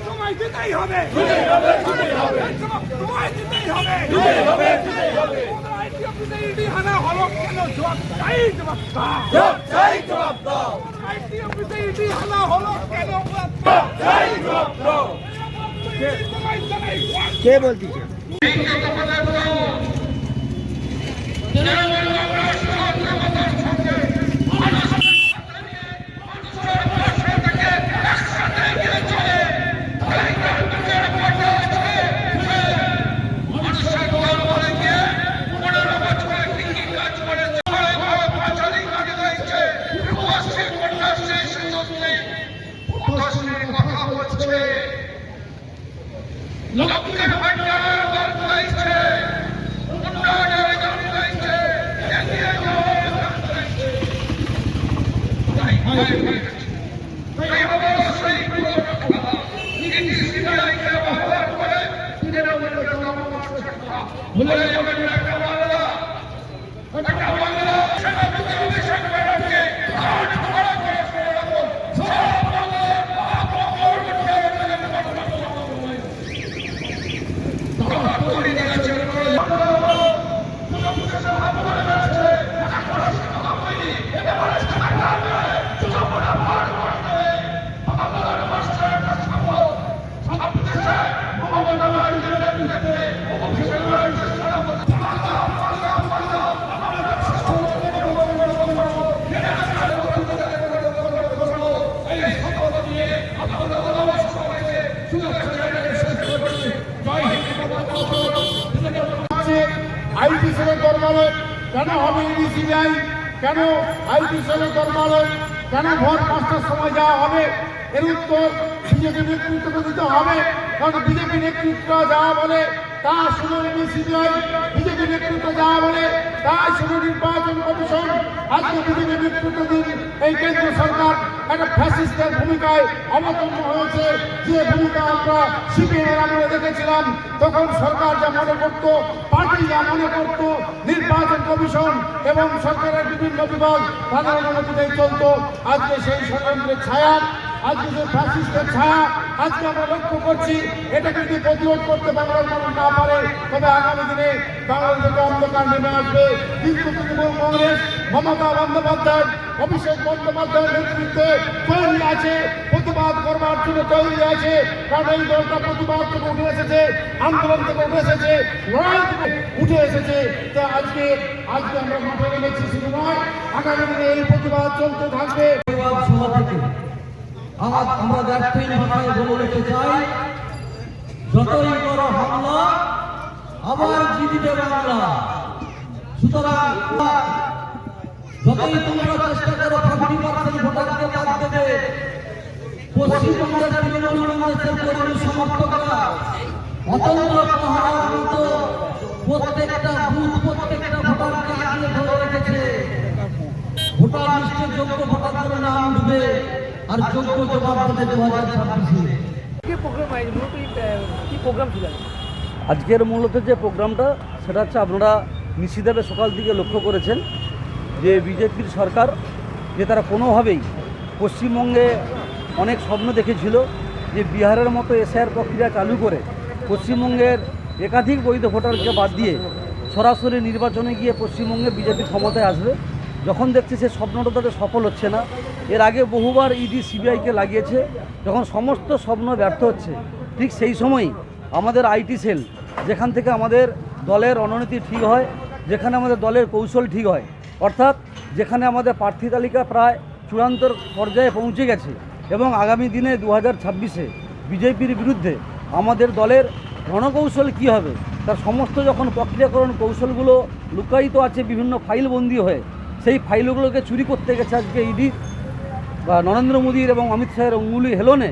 সময় দিতেই হবে সময় লক্ষ্যের ভান্ডার গল্প হয়েছে উন্নয়নের হয়েছে এগিয়ে যাওয়ার হয়েছে তাই তাই অবশ্যই কোনো রক্ষা ইডি সিবিআইকে ব্যবহার করে তৃণমূলের জনমত ভুলে যাবেন না দরবারে কেন হবে ইডি সিবিআই? কেন আইটি সেলের দরবারে কেন ভোর পাঁচটার সময় যাওয়া হবে? এর উত্তর বিজেপি নেতৃত্বকে দিতে হবে, কারণ বিজেপি নেতৃত্ব যাওয়া বলে, তা শুধু সিবিআই। বিজেপি নেতৃত্ব যাওয়া বলে, তাই শুধু নির্বাচন কমিশন। আজকে বিজেপি নেতৃত্বাধীন এই কেন্দ্র সরকার একটা ফ্যাসিস্টের ভূমিকায় অবতীর্ণ হয়েছে। যে ভূমিকা আমরা সিপিএমের আমলে দেখেছিলাম, তখন সরকার যা মনে করত, পার্টি যা মনে করত নির্বাচন কমিশন এবং সরকারের বিভিন্ন বিভাগ তাদের অনুমতিতেই চলত। আজকে সেই ষড়যন্ত্রের ছায়া, আজকে যে ফ্যাসিস্টের ছায়া, আজকে আমরা লক্ষ্য করছি এটাকে যদি প্রতিরোধ করতে বাংলার মানুষ না পারে। তবে আগামী দিনে বাংলাদেশে অন্ধকার নেমে আসবে। কিন্তু তৃণমূল কংগ্রেস, মমতা বন্দ্যোপাধ্যায় অভিষেক বন্দ্যোপাধ্যায়ের নেতৃত্বে তৈরি আছে, প্রতিবাদ করবার জন্য তৈরি আছে। কারণ এই দলটা প্রতিবাদ থেকে উঠে এসেছে, আন্দোলন থেকে উঠে এসেছে, লড়াই থেকে উঠে এসেছে। তা আজকে আজকে আমরা মাঠে নেমেছি, শুধু নয়, আগামী দিনে এই প্রতিবাদ চলতে থাকবে। আজ আমরা ব্যর্থহীন ভাষায় বলে রেখে চাই যতই বড় হামলা, আবার জিতবে বাংলা। সুতরাং যতই তোমরা চেষ্টা করো ফিফটি পার্সেন্ট ভোটারকে বাদ দেবে পশ্চিমবঙ্গের তৃণমূল কংগ্রেসের কর্মী সমর্থকরা অতন্ত্র পাহাড়ের মতো প্রত্যেকটা বুথ প্রত্যেকটা ভোটারকে আগলে ধরে রেখেছে। ভোটার লিস্টে যোগ্য ভোটারদের নাম উঠবে আর যোগ্য জবাব দেবে দু হাজার ছাব্বিশে। কি প্রোগ্রাম মূলত কি প্রোগ্রাম আজকের মূলত যে প্রোগ্রামটা সেটা হচ্ছে আপনারা নিশ্চিতভাবে সকাল দিকে লক্ষ্য করেছেন। যে বিজেপির সরকার, যে তারা কোনোভাবেই পশ্চিমবঙ্গে অনেক স্বপ্ন দেখেছিল যে বিহারের মতো এসআইআর প্রক্রিয়া চালু করে পশ্চিমবঙ্গের একাধিক বৈধ ভোটারকে বাদ দিয়ে সরাসরি নির্বাচনে গিয়ে পশ্চিমবঙ্গে বিজেপি ক্ষমতায় আসবে, যখন দেখছে সে স্বপ্নটা তাদের সফল হচ্ছে না। এর আগে বহুবার ইডি সিবিআইকে লাগিয়েছে, যখন সমস্ত স্বপ্ন ব্যর্থ হচ্ছে, ঠিক সেই সময়ই আমাদের আইটি সেল, যেখান থেকে আমাদের দলের রণনীতি ঠিক হয়, যেখানে আমাদের দলের কৌশল ঠিক হয় অর্থাৎ যেখানে আমাদের প্রার্থী তালিকা প্রায় চূড়ান্ত পর্যায়ে পৌঁছে গেছে এবং আগামী দিনে দু হাজার ছাব্বিশে বিজেপির বিরুদ্ধে আমাদের দলের রণকৌশল কী হবে, তার সমস্ত যখন প্রক্রিয়াকরণ কৌশলগুলো লুকায়িত আছে বিভিন্ন ফাইলবন্দি হয়ে, সেই ফাইলগুলোকে চুরি করতে গেছে আজকে ইডি বা নরেন্দ্র মোদীর এবং অমিত শাহের অঙ্গুলি হেলনে,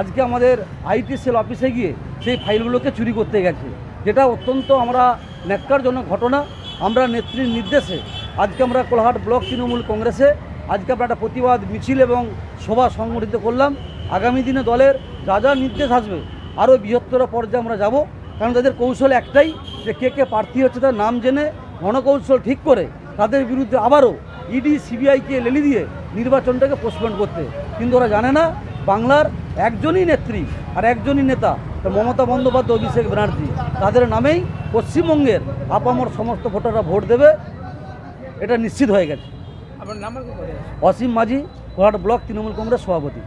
আজকে আমাদের আইটি সেল অফিসে গিয়ে সেই ফাইলগুলোকে চুরি করতে গেছে। যেটা অত্যন্ত আমরা ন্যাক্কারজনক ঘটনা। আমরা নেত্রীর নির্দেশে আজকে আমরা কোলাহাট ব্লক তৃণমূল কংগ্রেসে আজকে আমরা একটা প্রতিবাদ মিছিল এবং সভা সংগঠিত করলাম। আগামী দিনে দলের যা যা নির্দেশ আসবে, আরও বৃহত্তর পর্যায়ে আমরা যাব। কারণ তাদের কৌশল একটাই যে কে কে প্রার্থী হচ্ছে তার নাম জেনে গণকৌশল ঠিক করে তাদের বিরুদ্ধে আবারও ইডি সিবিআইকে লেলি দিয়ে নির্বাচনটাকে পোস্টপোন করতে। কিন্তু ওরা জানে না, বাংলার একজনই নেত্রী আর একজনই নেতা মমতা বন্দ্যোপাধ্যায়, অভিষেক ব্যানার্জি। তাদের নামেই পশ্চিমবঙ্গের আপামর সমস্ত ভোটাররা ভোট দেবে। এটা নিশ্চিত হয়ে গেছে। আপনার নাম্বার অসীম মাঝি ঘোড়াট ব্লক তৃণমূল কংগ্রেস সভাপতি।